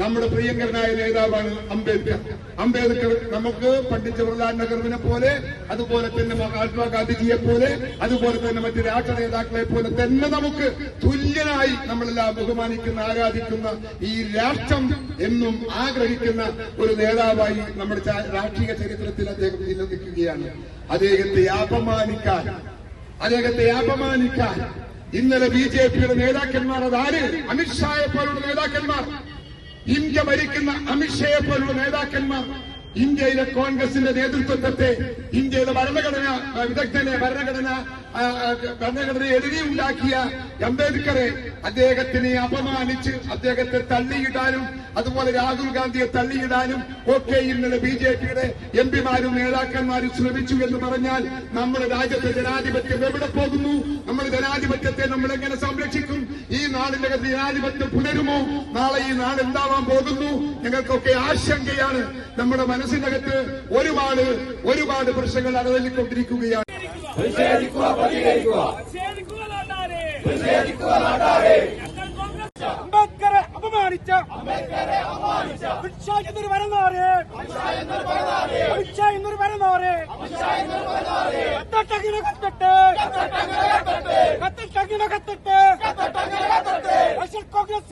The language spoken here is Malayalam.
നമ്മുടെ പ്രിയങ്കരനായ നേതാവാണ് അംബേദ്കർ. അംബേദ്കർ നമുക്ക് പണ്ഡിറ്റ് ജവഹർലാൽ നെഹ്റുവിനെ പോലെ അതുപോലെ തന്നെ മഹാത്മാഗാന്ധിജിയെ പോലെ അതുപോലെ തന്നെ മറ്റ് രാഷ്ട്ര നേതാക്കളെ പോലെ തന്നെ നമുക്ക് തുല്യനായി നമ്മളെല്ലാം ബഹുമാനിക്കുന്ന ആരാധിക്കുന്ന ഈ രാഷ്ട്രം എന്നും ആഗ്രഹിക്കുന്ന ഒരു നേതാവായി നമ്മുടെ രാഷ്ട്രീയ ചരിത്രത്തിൽ അദ്ദേഹം നിലനിൽക്കുകയാണ്. അദ്ദേഹത്തെ അപമാനിക്കാൻ അദ്ദേഹത്തെ അപമാനിക്കാൻ ഇന്നലെ ബി ജെ പിയുടെ നേതാക്കന്മാർ അതാര്? അമിത്ഷായെ പോലുള്ള നേതാക്കന്മാർ. ഇന്ത്യ ഭരിക്കുന്ന അമിത്ഷയെ പോലുള്ള നേതാക്കന്മാർ ഇന്ത്യയിലെ കോൺഗ്രസിന്റെ നേതൃത്വത്തെ ഇന്ത്യയുടെ ഭരണഘടന വിദഗ്ധനെ ഭരണഘടന ഭരണഘടന എഴുതി ഭരണഘടന എഴുതിയുണ്ടാക്കിയ അംബേദ്കറെ അദ്ദേഹത്തിനെ അപമാനിച്ച് അദ്ദേഹത്തെ തള്ളിയിടാനും അതുപോലെ രാഹുൽ ഗാന്ധിയെ തള്ളിയിടാനും ഒക്കെ ഇന്നലെ ബി ജെ പിയുടെ എം പിമാരും നേതാക്കന്മാരും ശ്രമിച്ചു എന്ന് പറഞ്ഞാൽ നമ്മുടെ രാജ്യത്തെ ജനാധിപത്യം എവിടെ പോകുന്നു? നമ്മുടെ ജനാധിപത്യത്തെ നമ്മൾ എങ്ങനെ നാടിന്റെ ജനാധിപത്യം പുലരുമോ? നാളെ ഈ നാട് എന്താവാൻ പോകുന്നു? ഞങ്ങൾക്കൊക്കെ ആശങ്കയാണ്. നമ്മുടെ മനസ്സിനകത്ത് ഒരുപാട് ഒരുപാട് പ്രശ്നങ്ങൾ അകതല്ലിക്കൊണ്ടിരിക്കുകയാണ് അംബേദ്കറെ അപമാനിച്ച അമിത്ഷാ എന്നൊരു വരുന്നവരെ അമിത്ഷാ എന്നൊരു വരുന്നവരെ കത്തട്ടങ്ങനെ കത്തട്ടെ കത്തട്ടങ്ങനെ കത്തട്ട്